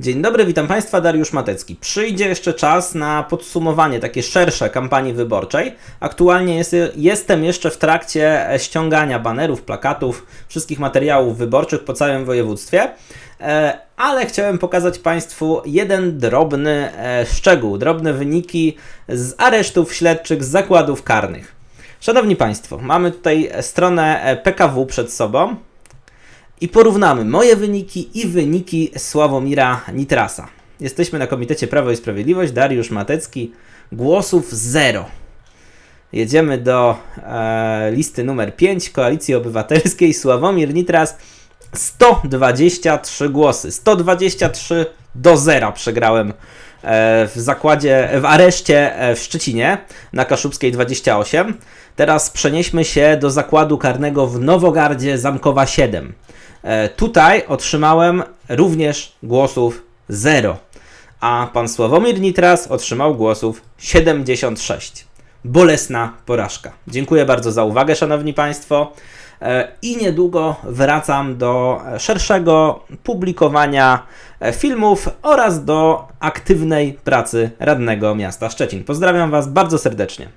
Dzień dobry, witam Państwa, Dariusz Matecki. Przyjdzie jeszcze czas na podsumowanie takie szersze kampanii wyborczej. Aktualnie jest, jestem jeszcze w trakcie ściągania banerów, plakatów, wszystkich materiałów wyborczych po całym województwie, E, ale chciałem pokazać Państwu jeden drobny e, szczegół, drobne wyniki z aresztów śledczych z zakładów karnych. Szanowni Państwo, mamy tutaj stronę e, PKW przed sobą i porównamy moje wyniki i wyniki Sławomira Nitrasa. Jesteśmy na Komitecie Prawo i Sprawiedliwość, Dariusz Matecki, głosów zero. Jedziemy do e, listy numer 5 Koalicji Obywatelskiej. Sławomir Nitras 123 głosy. 123 do zera przegrałem e, w zakładzie, w areszcie e, w Szczecinie na Kaszubskiej 28. Teraz przenieśmy się do zakładu karnego w Nowogardzie Zamkowa 7. E, Tutaj otrzymałem również głosów 0, a pan Sławomir Nitras otrzymał głosów 76. Bolesna porażka. Dziękuję bardzo za uwagę, szanowni państwo. E, I niedługo wracam do szerszego publikowania e, filmów oraz do aktywnej pracy radnego miasta Szczecin. Pozdrawiam Was bardzo serdecznie.